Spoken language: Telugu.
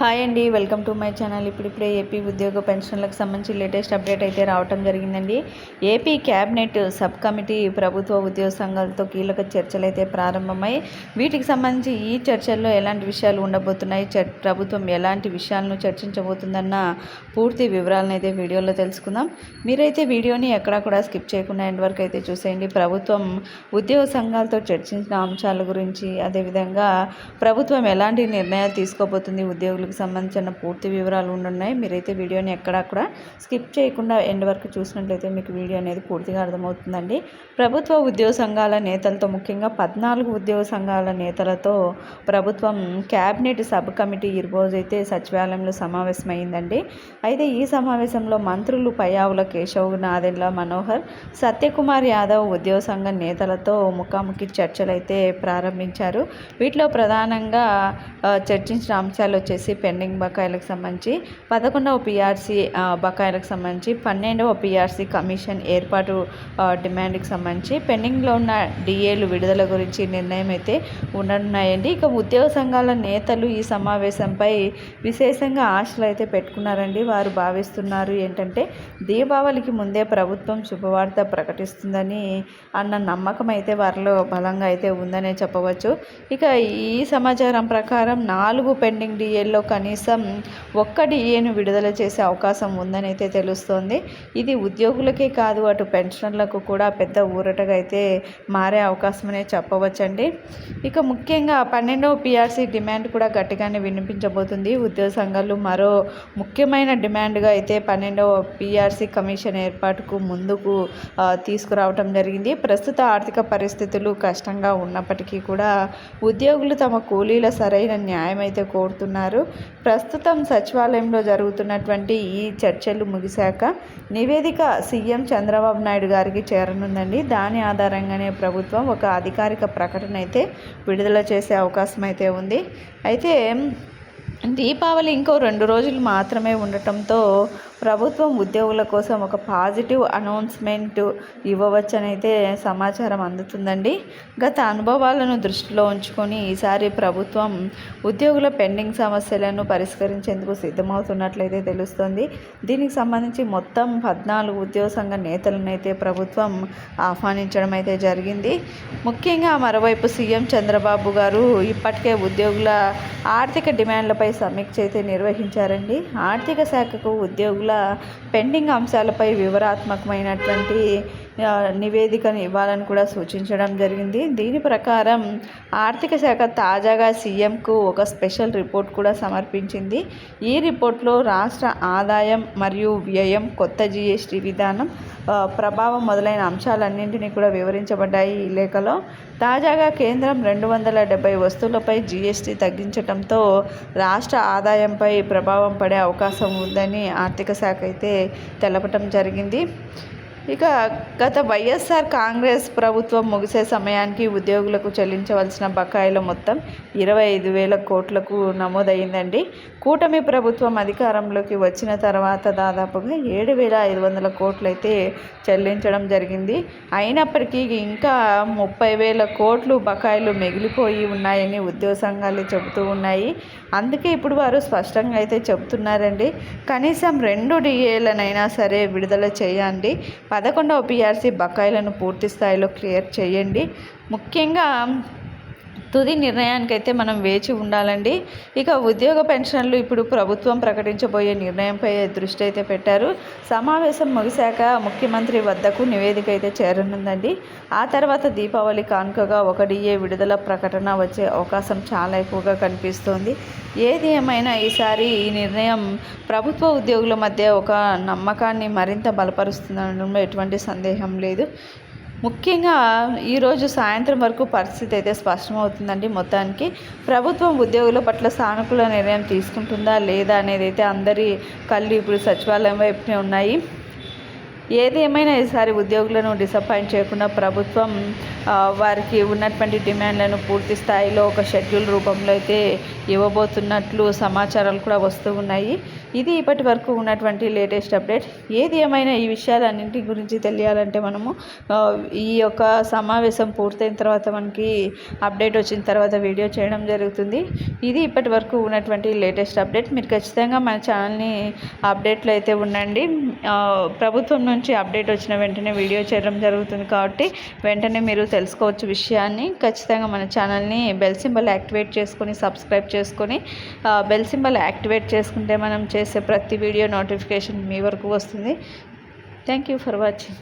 హాయ్ అండి వెల్కమ్ టు మై ఛానల్. ఇప్పుడిప్పుడే ఏపీ ఉద్యోగ పెన్షన్లకు సంబంధించి లేటెస్ట్ అప్డేట్ అయితే రావటం జరిగిందండి. ఏపీ క్యాబినెట్ సబ్ కమిటీ ప్రభుత్వ ఉద్యోగ సంఘాలతో కీలక చర్చలు అయితే ప్రారంభమై వీటికి సంబంధించి ఈ చర్చల్లో ఎలాంటి విషయాలు ఉండబోతున్నాయి ప్రభుత్వం ఎలాంటి విషయాలను చర్చించబోతుందన్న పూర్తి వివరాలను అయితే వీడియోలో తెలుసుకుందాం. మీరైతే వీడియోని ఎక్కడా కూడా స్కిప్ చేయకుండా ఎండ్ వరకు అయితే చూసేయండి. ప్రభుత్వం ఉద్యోగ సంఘాలతో చర్చించిన అంశాల గురించి అదేవిధంగా ప్రభుత్వం ఎలాంటి నిర్ణయాలు తీసుకోబోతుంది ఉద్యోగులు ఉద్యోగులకు సంబంధించిన పూర్తి వివరాలు ఉన్నాయి మీరైతే వీడియోని ఎక్కడక్కడ స్కిప్ చేయకుండా ఎండ్ వరకు చూసినట్లయితే మీకు వీడియో అనేది పూర్తిగా అర్థమవుతుందండి. ప్రభుత్వ ఉద్యోగ సంఘాల నేతలతో ముఖ్యంగా పద్నాలుగు ఉద్యోగ సంఘాల నేతలతో ప్రభుత్వం క్యాబినెట్ సబ్ కమిటీ ఈరోజైతే అయితే సచివాలయంలో సమావేశమైందండి. అయితే ఈ సమావేశంలో మంత్రులు పయావుల కేశవ్ నాదెండ్ల మనోహర్ సత్యకుమార్ యాదవ్ ఉద్యోగ సంఘ నేతలతో ముఖాముఖి చర్చలు అయితే ప్రారంభించారు. వీటిలో ప్రధానంగా చర్చించిన అంశాలు వచ్చేసి పెండింగ్ బకాయిలకు సంబంధించి పదకొండవ పిఆర్సీ బకాయిలకు సంబంధించి పన్నెండవ పిఆర్సీ కమిషన్ ఏర్పాటు డిమాండ్కి సంబంధించి పెండింగ్లో ఉన్న డిఏలు విడుదల గురించి నిర్ణయం అయితే ఉండనున్నాయండి. ఇక ఉద్యోగ సంఘాల నేతలు ఈ సమావేశంపై విశేషంగా ఆశలు అయితే పెట్టుకున్నారండి. వారు భావిస్తున్నారు ఏంటంటే దీపావళికి ముందే ప్రభుత్వం శుభవార్త ప్రకటిస్తుందని అన్న నమ్మకం అయితే వారిలో బలంగా అయితే ఉందనే చెప్పవచ్చు. ఇక ఈ సమాచారం ప్రకారం నాలుగు పెండింగ్ డిఏల్లో కనీసం ఒక్క డిఏను విడుదల చేసే అవకాశం ఉందని అయితే తెలుస్తోంది. ఇది ఉద్యోగులకే కాదు అటు పెన్షనర్లకు కూడా పెద్ద ఊరటగా అయితే మారే అవకాశం అనే చెప్పవచ్చండి. ఇక ముఖ్యంగా పన్నెండవ పిఆర్సీ డిమాండ్ కూడా గట్టిగానే వినిపించబోతుంది. ఉద్యోగ సంఘాలు మరో ముఖ్యమైన డిమాండ్గా అయితే పన్నెండవ పిఆర్సీ కమిషన్ ఏర్పాటుకు ముందుకు తీసుకురావటం జరిగింది. ప్రస్తుత ఆర్థిక పరిస్థితులు కష్టంగా ఉన్నప్పటికీ కూడా ఉద్యోగులు తమ కూలీల సరైన న్యాయం అయితే కోరుతున్నారు. ప్రస్తుతం సచివాలయంలో జరుగుతున్నటువంటి ఈ చర్చలు ముగిశాక నివేదిక సీఎం చంద్రబాబు నాయుడు గారికి చేరనుందండి. దాని ఆధారంగానే ప్రభుత్వం ఒక అధికారిక ప్రకటన అయితే విడుదల చేసే అవకాశం అయితే ఉంది. అయితే దీపావళి ఇంకో రెండు రోజులు మాత్రమే ఉండటంతో ప్రభుత్వం ఉద్యోగుల కోసం ఒక పాజిటివ్ అనౌన్స్మెంట్ ఇవ్వవచ్చని అయితే సమాచారం అందుతుందండి. గత అనుభవాలను దృష్టిలో ఉంచుకొని ఈసారి ప్రభుత్వం ఉద్యోగుల పెండింగ్ సమస్యలను పరిష్కరించేందుకు సిద్ధమవుతున్నట్లయితే తెలుస్తుంది. దీనికి సంబంధించి మొత్తం పద్నాలుగు ఉద్యోగ సంఘ నేతలను అయితే ప్రభుత్వం ఆహ్వానించడం అయితే జరిగింది. ముఖ్యంగా మరోవైపు సీఎం చంద్రబాబు గారు ఇప్పటికే ఉద్యోగుల ఆర్థిక డిమాండ్లపై సమీక్ష అయితే నిర్వహించారండి. ఆర్థిక శాఖకు ఉద్యోగుల పెండింగ్ అంశాలపై వివరాత్మకమైనటువంటి నివేదికను ఇవ్వాలని కూడా సూచించడం జరిగింది. దీని ప్రకారం ఆర్థిక శాఖ తాజాగా సీఎంకు ఒక స్పెషల్ రిపోర్ట్ కూడా సమర్పించింది. ఈ రిపోర్ట్లో రాష్ట్ర ఆదాయం మరియు వ్యయం కొత్త జిఎస్టీ విధానం ప్రభావం మొదలైన అంశాలన్నింటినీ కూడా వివరించబడ్డాయి ఈ లేఖలో. తాజాగా కేంద్రం రెండు వందల డెబ్బై వస్తువులపై జీఎస్టీ తగ్గించడంతో రాష్ట్ర ఆదాయంపై ప్రభావం పడే అవకాశం ఉందని ఆర్థిక శాఖ అయితే తెలపటం జరిగింది. ఇక గత వైఎస్ఆర్ కాంగ్రెస్ ప్రభుత్వం ముగిసే సమయానికి ఉద్యోగులకు చెల్లించవలసిన బకాయిల మొత్తం ఇరవై ఐదు వేల కోట్లకు నమోదైందండి. కూటమి ప్రభుత్వం అధికారంలోకి వచ్చిన తర్వాత దాదాపుగా ఏడు వేల ఐదు వందల కోట్లు అయితే చెల్లించడం జరిగింది. అయినప్పటికీ ఇంకా ముప్పై వేల కోట్లు బకాయిలు మిగిలిపోయి ఉన్నాయని ఉద్యోగ సంఘాలు చెబుతూ ఉన్నాయి. అందుకే ఇప్పుడు వారు స్పష్టంగా అయితే చెబుతున్నారండి. కనీసం రెండు డిఏలనైనా సరే విడుదల చేయండి. పదకొండవ పిఆర్సీ బకాయిలను పూర్తి స్థాయిలో క్లియర్ చేయండి. ముఖ్యంగా తుది నిర్ణయానికైతే మనం వేచి ఉండాలండి. ఇక ఉద్యోగ పెన్షన్లు ఇప్పుడు ప్రభుత్వం ప్రకటించబోయే నిర్ణయంపై దృష్టి అయితే పెట్టారు. సమావేశం ముగిశాక ముఖ్యమంత్రి వద్దకు నివేదిక అయితే చేరనుందండి. ఆ తర్వాత దీపావళి కానుకగా ఒకడియే విడుదల ప్రకటన వచ్చే అవకాశం చాలా ఎక్కువగా కనిపిస్తోంది. ఏది ఏమైనా ఈసారి ఈ నిర్ణయం ప్రభుత్వ ఉద్యోగుల మధ్య ఒక నమ్మకాన్ని మరింత బలపరుస్తుందనడంలో ఎటువంటి సందేహం లేదు. ముఖ్యంగా ఈరోజు సాయంత్రం వరకు పరిస్థితి అయితే స్పష్టమవుతుందండి మొత్తానికి. ప్రభుత్వం ఉద్యోగుల పట్ల సానుకూల నిర్ణయం తీసుకుంటుందా లేదా అనేది అయితే అందరి కళ్ళు ఇప్పుడు సచివాలయం వైపునే ఉన్నాయి. ఏది ఏమైనా ఈసారి ఉద్యోగులను డిసప్పాయింట్ చేయకుండా ప్రభుత్వం వారికి ఉన్నటువంటి డిమాండ్లను పూర్తి స్థాయిలో ఒక షెడ్యూల్ రూపంలో అయితే ఇవ్వబోతున్నట్లు సమాచారాలు కూడా వస్తూ ఉన్నాయి. ఇది ఇప్పటి వరకు ఉన్నటువంటి లేటెస్ట్ అప్డేట్. ఏది ఏమైనా ఈ విషయాలన్నింటి గురించి తెలియాలంటే మనము ఈ యొక్క సమావేశం పూర్తయిన తర్వాత మనకి అప్డేట్ వచ్చిన తర్వాత వీడియో చేయడం జరుగుతుంది. ఇది ఇప్పటి వరకు ఉన్నటువంటి లేటెస్ట్ అప్డేట్. మీరు ఖచ్చితంగా మన ఛానల్ని అప్డేట్లో అయితే ఉండండి. ప్రభుత్వం నుంచి అప్డేట్ వచ్చిన వెంటనే వీడియో చేయడం జరుగుతుంది కాబట్టి వెంటనే మీరు తెలుసుకోవచ్చు విషయాన్ని. ఖచ్చితంగా మన ఛానల్ని బెల్ సింబల్ యాక్టివేట్ చేసుకొని సబ్స్క్రైబ్ చేసుకొని బెల్ సింబల్ యాక్టివేట్ చేసుకుంటే మనం చేసే ప్రతి వీడియో నోటిఫికేషన్ మీ వరకు వస్తుంది. Thank you for watching